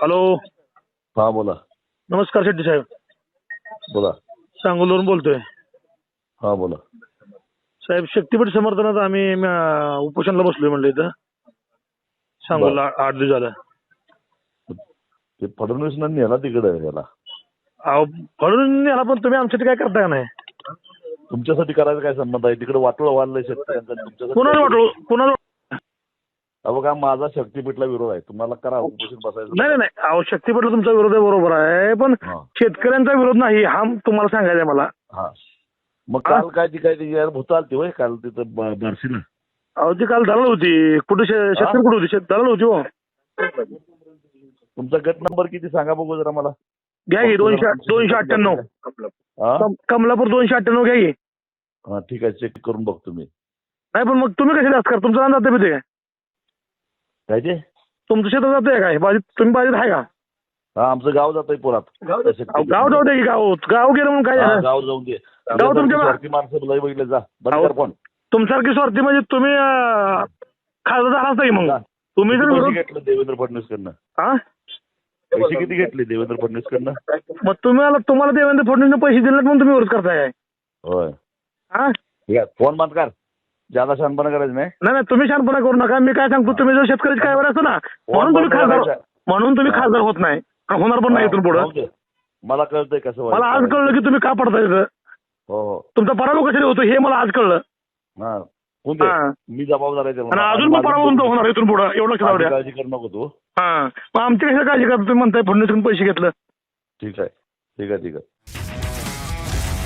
Hello हा बोला. नमस्कार शेट्टी साहेब. बोला. सांगोलवरून बोलतोय. हा बोला. साहेब शक्तीपीठ समर्थनात आम्ही अं, उपोषणाला बसलोय म्हणलं इथं. सांगोला आठ दिवस झालं. ते फडणवीस नेला तिकडे याला. अहो म्हणून याला पण तुम्ही आमच्यासाठी काय करता का नाही? तुमच्यासाठी करायचा काय संबंध आहे? तिकडे वाटोळ वाढलंय शेतकऱ्यांचा तुमच्यासाठी कुणाला काय- वाटलो कुणाला बघा माझा शक्तीपीठला विरोध आहे. तुम्हाला करा उपोषण बसायचं. नाही नाही अहो शक्तीपीठला तुमचा विरोध आहे बरोबर आहे. पण हा. शेतकऱ्यांचा विरोध नाही हा तुम्हाला सांगायचा मला. हा. मग काल काय ती काय ती भूत आलती होय काल तिथं ब- बार्शीला? अहो ती काल दलाल होती. कुठे शे- शेतकरी कुठे होती? शेत दलाल होती हो. तुमचा गट नंबर किती सांगा बघू जरा मला. घ्या की दोनशे दोनशे अठ्ठ्याण्णव. हा? कम- कमलापूर दोनशे अठ्ठ्याण्णव घ्या की. हा ठीक आहे. चेक करून बघतो मी. नाही पण मग तुम्ही कसे जास्त कर तुमचं नाव जाते काय काय ते तुमचं शेतात जातंय काय बाजीत तुम्ही बाजीत आहे का? हा आमचं गाव जातंय पोरात. अहो, गाव जाऊ दे की गाव गाव गेलं म्हणून काय हा, झालं? गाव जाऊन दे. गाव तुमच्या- स्वार्थी माणसं लय बघितले जा. बंद अहो, कर फोन. तुमच्यासारखी स्वार्थी म्हणजे तुम्ही अं, खासदार झाला असता की मग. तुम्ही जर किती पैसे विरोध घेतले देवेंद्र फडणवीस कडनं हा? पैसे किती घेतले देवेंद्र फडणवीस कडनं मग तुम्ही आला- तुम्हाला देवेंद्र फडणवीसने पैसे दिले म्हणून तुम्ही विरोध करताय. काय होय हा? फोन बंद कर. ज्यादा शहाणपणा करायचं नाही. नाही नाही तुम्ही शांतपणा करू नका. मी काय सांगतो तुम्ही जर शेतकऱ्याची काय असतो ना म्हणून तुम्ही खासदार. म्हणून तुम्ही खासदार होत नाही. होणार पण नाही इथून पुढे. मला कळतंय कसं मला आज. कळलं की तुम्ही का पडताय. हो हो. तुमचा पराभव कशाने होतो हे मला आज कळलं. मी जबाबदार आहे अजून पण पराभव तुमचा होणार इथून पुढे. एवढं काळजी करू नको तू. हा. मग आमची कशी काळजी करता तुम्ही? म्हणताय फडणवीसकडून पैसे घेतलं. ठीक आहे. ठीक आहे ठीक आहे.